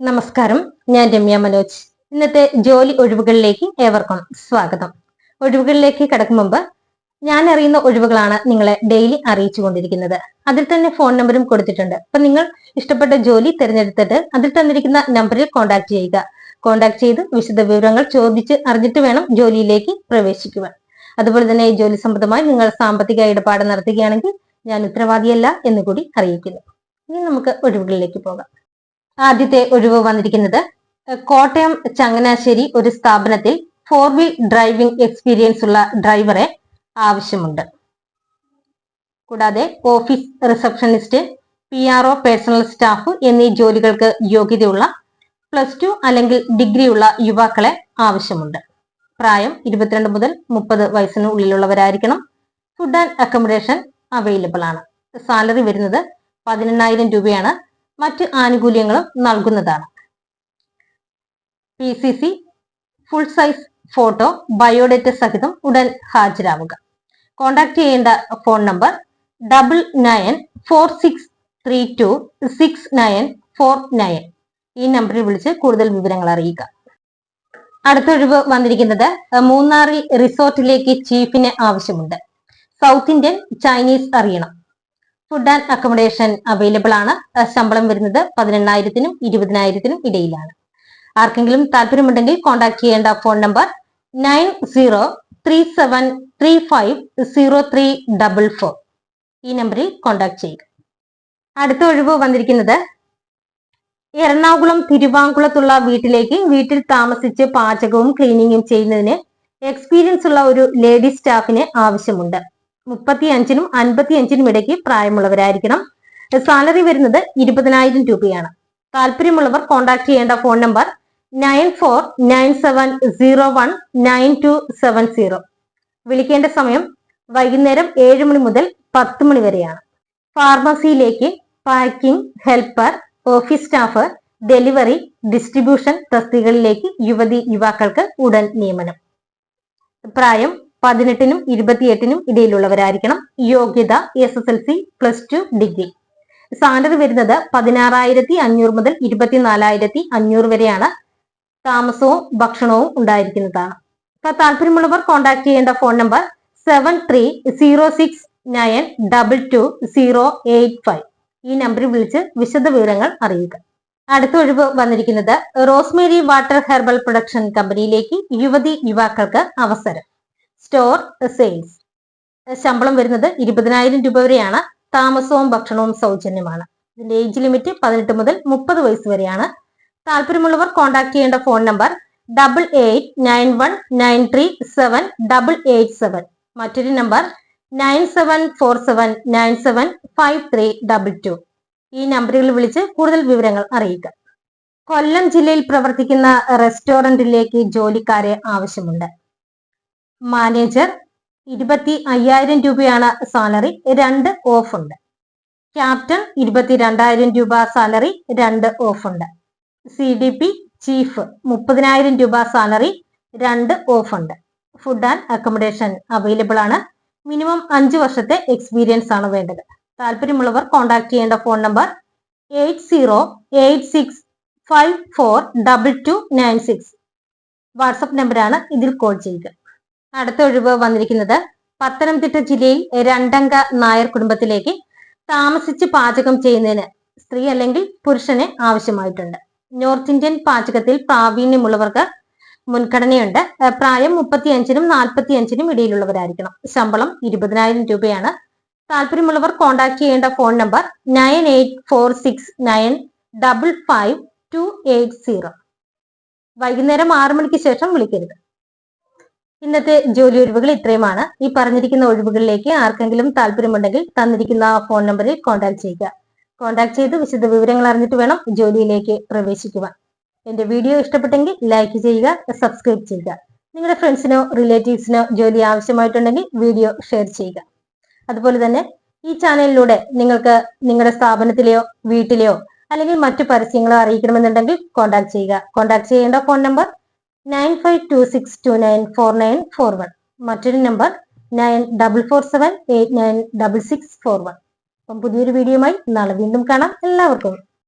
നമസ്കാരം. ഞാൻ രമ്യ മനോജ്. ഇന്നത്തെ ജോലി ഒഴിവുകളിലേക്ക് ഏവർക്കും സ്വാഗതം. ഒഴിവുകളിലേക്ക് കടക്കും മുമ്പ് ഞാൻ അറിയുന്ന ഒഴിവുകളാണ് നിങ്ങളെ ഡെയിലി അറിയിച്ചു കൊണ്ടിരിക്കുന്നത്. അതിൽ തന്നെ ഫോൺ നമ്പറും കൊടുത്തിട്ടുണ്ട്. അപ്പൊ നിങ്ങൾ ഇഷ്ടപ്പെട്ട ജോലി തിരഞ്ഞെടുത്തിട്ട് അതിൽ തന്നിരിക്കുന്ന നമ്പറിൽ കോൺടാക്ട് ചെയ്യുക. കോൺടാക്ട് ചെയ്ത് വിശദ വിവരങ്ങൾ ചോദിച്ച് അറിഞ്ഞിട്ട് വേണം ജോലിയിലേക്ക് പ്രവേശിക്കുവാൻ. അതുപോലെ തന്നെ ഈ ജോലി സംബന്ധമായി നിങ്ങൾ സാമ്പത്തിക ഇടപാട് നടത്തുകയാണെങ്കിൽ ഞാൻ ഉത്തരവാദിയല്ല എന്ന് കൂടി അറിയിക്കുന്നു. ഇനി നമുക്ക് ഒഴിവുകളിലേക്ക് പോകാം. ആദ്യത്തെ ഒഴിവ് വന്നിരിക്കുന്നത് കോട്ടയം ചങ്ങനാശ്ശേരി ഒരു സ്ഥാപനത്തിൽ ഫോർ വീൽ ഡ്രൈവിംഗ് എക്സ്പീരിയൻസ് ഉള്ള ഡ്രൈവറെ ആവശ്യമുണ്ട്. കൂടാതെ office receptionist P R personal staff എന്നീ ജോലികൾക്ക് യോഗ്യതയുള്ള പ്ലസ് ടു അല്ലെങ്കിൽ ഡിഗ്രി ഉള്ള യുവാക്കളെ ആവശ്യമുണ്ട്. പ്രായം ഇരുപത്തിരണ്ട് മുതൽ മുപ്പത് വയസ്സിന് ഉള്ളിലുള്ളവരായിരിക്കണം. ഫുഡ് ആൻഡ് അക്കോമഡേഷൻ അവൈലബിൾ ആണ്. സാലറി വരുന്നത് പതിനെണ്ണായിരം രൂപയാണ്. മറ്റ് ആനുകൂല്യങ്ങളും നൽകുന്നതാണ്. P C C full size photo biodata സഹിതം ഉടൻ ഹാജരാവുക. കോൺടാക്ട് ചെയ്യേണ്ട phone number double nine four six three two six nine four nine ഈ നമ്പറിൽ വിളിച്ച് കൂടുതൽ വിവരങ്ങൾ അറിയിക്കുക. അടുത്തൊഴിവ് വന്നിരിക്കുന്നത് മൂന്നാറിൽ റിസോർട്ടിലേക്ക് ചീഫിന് ആവശ്യമുണ്ട്. സൗത്ത് ഇന്ത്യൻ ചൈനീസ് അറിയണം. ഫുഡ് ആൻഡ് അക്കോമഡേഷൻ അവൈലബിൾ ആണ്. ശമ്പളം വരുന്നത് പതിനെണ്ണായിരത്തിനും ഇരുപതിനായിരത്തിനും ഇടയിലാണ്. ആർക്കെങ്കിലും താല്പര്യമുണ്ടെങ്കിൽ കോൺടാക്ട് ചെയ്യേണ്ട phone number nine zero three seven three five zero three double four ഈ നമ്പറിൽ കോൺടാക്ട് ചെയ്യുക. അടുത്ത ഒഴിവ് വന്നിരിക്കുന്നത് എറണാകുളം തിരുവാങ്കുളത്തുള്ള വീട്ടിലേക്ക് വീട്ടിൽ താമസിച്ച് പാചകവും ക്ലീനിങ്ങും ചെയ്യുന്നതിന് എക്സ്പീരിയൻസ് ഉള്ള ഒരു ലേഡി സ്റ്റാഫിന് ആവശ്യമുണ്ട്. മുപ്പത്തി അഞ്ചിനും അൻപത്തി അഞ്ചിനും ഇടയ്ക്ക് പ്രായമുള്ളവരായിരിക്കണം. സാലറി വരുന്നത് ഇരുപതിനായിരം രൂപയാണ്. താല്പര്യമുള്ളവർ കോൺടാക്ട് ചെയ്യേണ്ട phone number nine four nine seven zero one nine two seven zero. വിളിക്കേണ്ട സമയം വൈകുന്നേരം ഏഴ് മണി മുതൽ പത്ത് മണി വരെയാണ്. ഫാർമസിയിലേക്ക് packing helper office staff delivery distribution തസ്തികളിലേക്ക് യുവതി യുവാക്കൾക്ക് ഉടൻ നിയമനം. പ്രായം പതിനെട്ടിനും ഇരുപത്തിയെട്ടിനും ഇടയിലുള്ളവരായിരിക്കണം. യോഗ്യത S S L C plus two degree salary വരുന്നത് പതിനാറായിരത്തി അഞ്ഞൂറ് മുതൽ ഇരുപത്തിനാലായിരത്തി അഞ്ഞൂറ് വരെയാണ് താമസവും ഭക്ഷണവും ഉണ്ടായിരിക്കുന്നതാണ് അപ്പൊ താല്പര്യമുള്ളവർ കോൺടാക്ട് ചെയ്യേണ്ട phone number seven three zero six nine double two zero eight five ഈ നമ്പറിൽ വിളിച്ച് വിശദ വിവരങ്ങൾ അറിയുക. അടുത്ത ഒഴിവ് വന്നിരിക്കുന്നത് റോസ്മേരി വാട്ടർ ഹെർബൽ പ്രൊഡക്ഷൻ കമ്പനിയിലേക്ക് യുവതി യുവാക്കൾക്ക് അവസരം. സ്റ്റോർ സെയിൽസ് ശമ്പളം വരുന്നത് ഇരുപതിനായിരം രൂപ വരെയാണ്. താമസവും ഭക്ഷണവും സൗജന്യമാണ്. ഇതിന്റെ ഏജ് ലിമിറ്റ് പതിനെട്ട് മുതൽ മുപ്പത് വയസ്സ് വരെയാണ്. താല്പര്യമുള്ളവർ കോൺടാക്ട് ചെയ്യേണ്ട phone number double eight nine one nine three seven double eight seven മറ്റൊരു number nine seven four seven nine seven five three double two ഈ നമ്പറുകളിൽ വിളിച്ച് കൂടുതൽ വിവരങ്ങൾ അറിയിക്കുക. കൊല്ലം ജില്ലയിൽ പ്രവർത്തിക്കുന്ന റെസ്റ്റോറന്റിലേക്ക് ജോലിക്കാരെ ആവശ്യമുണ്ട്. മാനേജർ ഇരുപത്തി അയ്യായിരം രൂപയാണ് സാലറി രണ്ട് ഓഫ് ഉണ്ട്. ക്യാപ്റ്റൻ ഇരുപത്തി രണ്ടായിരം രൂപ സാലറി രണ്ട് ഓഫ് ഉണ്ട്. സി ഡി പി ചീഫ് മുപ്പതിനായിരം രൂപ സാലറി രണ്ട് ഓഫ് ഉണ്ട്. ഫുഡ് ആൻഡ് അക്കോമഡേഷൻ അവൈലബിൾ ആണ്. മിനിമം അഞ്ച് വർഷത്തെ എക്സ്പീരിയൻസ് ആണ് വേണ്ടത്. താല്പര്യമുള്ളവർ കോൺടാക്ട് ചെയ്യേണ്ട phone number eight zero eight six five four double two nine six WhatsApp നമ്പറാണ് ഇതിൽ കോൾ ചെയ്യുക. അടുത്ത ഒഴിവ് വന്നിരിക്കുന്നത് പത്തനംതിട്ട ജില്ലയിൽ രണ്ടംഗ നായർ കുടുംബത്തിലേക്ക് താമസിച്ച് പാചകം ചെയ്യുന്നതിന് സ്ത്രീ അല്ലെങ്കിൽ പുരുഷന് ആവശ്യമായിട്ടുണ്ട്. നോർത്ത് ഇന്ത്യൻ പാചകത്തിൽ പ്രാവീണ്യമുള്ളവർക്ക് മുൻഗണനയുണ്ട്. പ്രായം മുപ്പത്തി അഞ്ചിനും നാൽപ്പത്തി അഞ്ചിനും ഇടയിലുള്ളവരായിരിക്കണം. ശമ്പളം ഇരുപതിനായിരം രൂപയാണ്. താല്പര്യമുള്ളവർ കോൺടാക്ട് ചെയ്യേണ്ട phone number nine eight four six nine double five two eight zero. വൈകുന്നേരം ആറു മണിക്ക് ശേഷം വിളിക്കരുത്. ഇന്നത്തെ ജോലി ഒഴിവുകൾ ഇത്രയുമാണ്. ഈ പറഞ്ഞിരിക്കുന്ന ഒഴിവുകളിലേക്ക് ആർക്കെങ്കിലും താല്പര്യമുണ്ടെങ്കിൽ തന്നിരിക്കുന്ന ഫോൺ നമ്പറിൽ കോൺടാക്ട് ചെയ്യുക. കോൺടാക്ട് ചെയ്ത് വിശദ വിവരങ്ങൾ അറിഞ്ഞിട്ട് വേണം ജോലിയിലേക്ക് പ്രവേശിക്കുവാൻ. എന്റെ വീഡിയോ ഇഷ്ടപ്പെട്ടെങ്കിൽ ലൈക്ക് ചെയ്യുക സബ്സ്ക്രൈബ് ചെയ്യുക. നിങ്ങളുടെ ഫ്രണ്ട്സിനോ റിലേറ്റീവ്സിനോ ജോലി ആവശ്യമായിട്ടുണ്ടെങ്കിൽ വീഡിയോ ഷെയർ ചെയ്യുക. അതുപോലെ തന്നെ ഈ ചാനലിലൂടെ നിങ്ങൾക്ക് നിങ്ങളുടെ സ്ഥാപനത്തിലെയോ വീട്ടിലെയോ അല്ലെങ്കിൽ മറ്റു പരസ്യങ്ങളോ അറിയിക്കണമെന്നുണ്ടെങ്കിൽ കോൺടാക്ട് ചെയ്യുക. കോൺടാക്ട് ചെയ്യേണ്ട phone number nine five two six two nine four nine four one. മറ്റൊരു number nine double four seven eight nine double six four one. അപ്പം പുതിയൊരു വീഡിയോയുമായി നാളെ വീണ്ടും കാണാം. എല്ലാവർക്കും